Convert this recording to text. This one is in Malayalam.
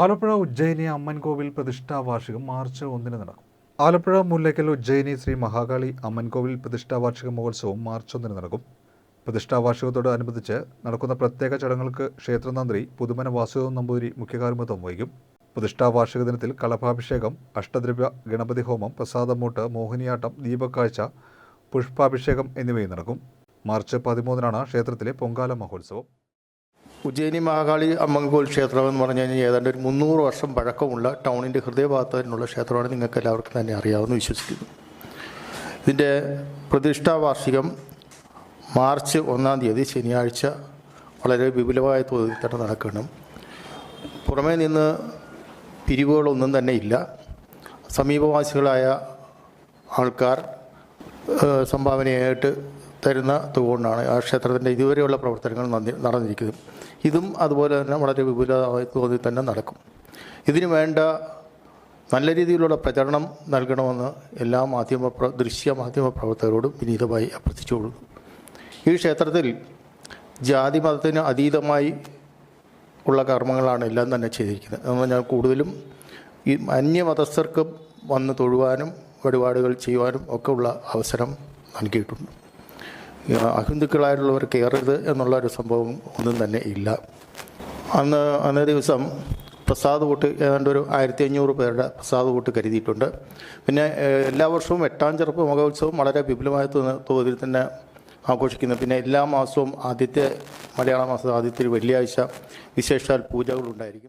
ആലപ്പുഴ ഉജ്ജയിനി അമ്മൻകോവിൽ പ്രതിഷ്ഠാ വാർഷികം മാർച്ച് ഒന്നിന് നടക്കും. ആലപ്പുഴ മുല്ലയ്ക്കൽ ഉജ്ജയിനി ശ്രീ മഹാകാളി അമ്മൻകോവിൽ പ്രതിഷ്ഠാ വാർഷിക മഹോത്സവം മാർച്ച് ഒന്നിന് നടക്കും. പ്രതിഷ്ഠാ വാർഷികത്തോടനുബന്ധിച്ച് നടക്കുന്ന പ്രത്യേക ചടങ്ങുകൾക്ക് ക്ഷേത്രതന്ത്രി പുതുമന വാസുദേവൻ നമ്പൂതിരി മുഖ്യകാർമ്മിത്വം വഹിക്കും. പ്രതിഷ്ഠാ വാർഷിക ദിനത്തിൽ കളഭാഭിഷേകം അഷ്ടദ്രവ്യ ഗണപതി ഹോമം പ്രസാദമൂട്ട് മോഹിനിയാട്ടം ദീപക്കാഴ്ച പുഷ്പാഭിഷേകം എന്നിവയും നടക്കും. മാർച്ച് പതിമൂന്നിനാണ് ക്ഷേത്രത്തിലെ പൊങ്കാല മഹോത്സവം. ഉജ്ജയിനി മഹാകാളി അമ്മങ്കോൽ ക്ഷേത്രം എന്ന് പറഞ്ഞു കഴിഞ്ഞാൽ ഏതാണ്ട് ഒരു മുന്നൂറ് വർഷം പഴക്കമുള്ള ടൗണിന്റെ ഹൃദയഭാഗത്ത് തന്നെയുള്ള ക്ഷേത്രമാണ് നിങ്ങൾക്ക് എല്ലാവർക്കും തന്നെ അറിയാമെന്ന് വിശ്വസിക്കുന്നു. ഇതിന്റെ പ്രതിഷ്ഠാ വാർഷികം മാർച്ച് ഒന്നാം തീയതി ശനിയാഴ്ച വളരെ വിപുലമായ തോതിൽ തന്നെ നടക്കണം. പുറമേ നിന്ന് പിരിവുകളൊന്നും തന്നെ ഇല്ല. സമീപവാസികളായ ആൾക്കാർ സംഭാവനയായിട്ട് തരുന്ന തുകൊണ്ടാണ് ആ ക്ഷേത്രത്തിന്റെ ഇതുവരെയുള്ള പ്രവർത്തനങ്ങൾ നടന്നിരിക്കുന്നത്. ഇതും അതുപോലെ തന്നെ വളരെ വിപുലമായ തോതിൽ തന്നെ നടക്കും. ഇതിനു വേണ്ട നല്ല രീതിയിലുള്ള പ്രചരണം നൽകണമെന്ന് എല്ലാ മാധ്യമ ദൃശ്യ മാധ്യമ പ്രവർത്തകരോടും വിനീതമായി അഭ്യർത്ഥിച്ചുകൊള്ളുന്നു ഈ ക്ഷേത്രത്തിൽ ജാതി മതത്തിന് അതീതമായി ഉള്ള കർമ്മങ്ങളാണ് എല്ലാം തന്നെ ചെയ്തിരിക്കുന്നത്. എന്ന് പറഞ്ഞാൽ കൂടുതലും ഈ അന്യമതസ്ഥർക്ക് വന്ന് തൊഴുവാനും വഴിപാടുകൾ ചെയ്യുവാനും ഒക്കെ ഉള്ള അവസരം നൽകിയിട്ടുണ്ട്. അഹിന്ദുക്കളായിട്ടുള്ളവർ കയറരുത് എന്നുള്ള ഒരു സംഭവം ഒന്നും തന്നെ ഇല്ല. അന്ന് അന്നേ ദിവസം പ്രസാദ് കൂട്ട് ഏതാണ്ട് ഒരു ആയിരത്തി അഞ്ഞൂറ് പേരുടെ പ്രസാദ് കൂട്ട് കരുതിയിട്ടുണ്ട്. പിന്നെ എല്ലാ വർഷവും എട്ടാം ചെറുപ്പ് മഹോത്സവം വളരെ വിപുലമായ തോതിൽ തന്നെ ആഘോഷിക്കുന്നു. പിന്നെ എല്ലാ മാസവും ആദ്യത്തെ മലയാള മാസം ആദ്യത്തെ വെള്ളിയാഴ്ച വിശേഷാൽ പൂജകളുണ്ടായിരിക്കും.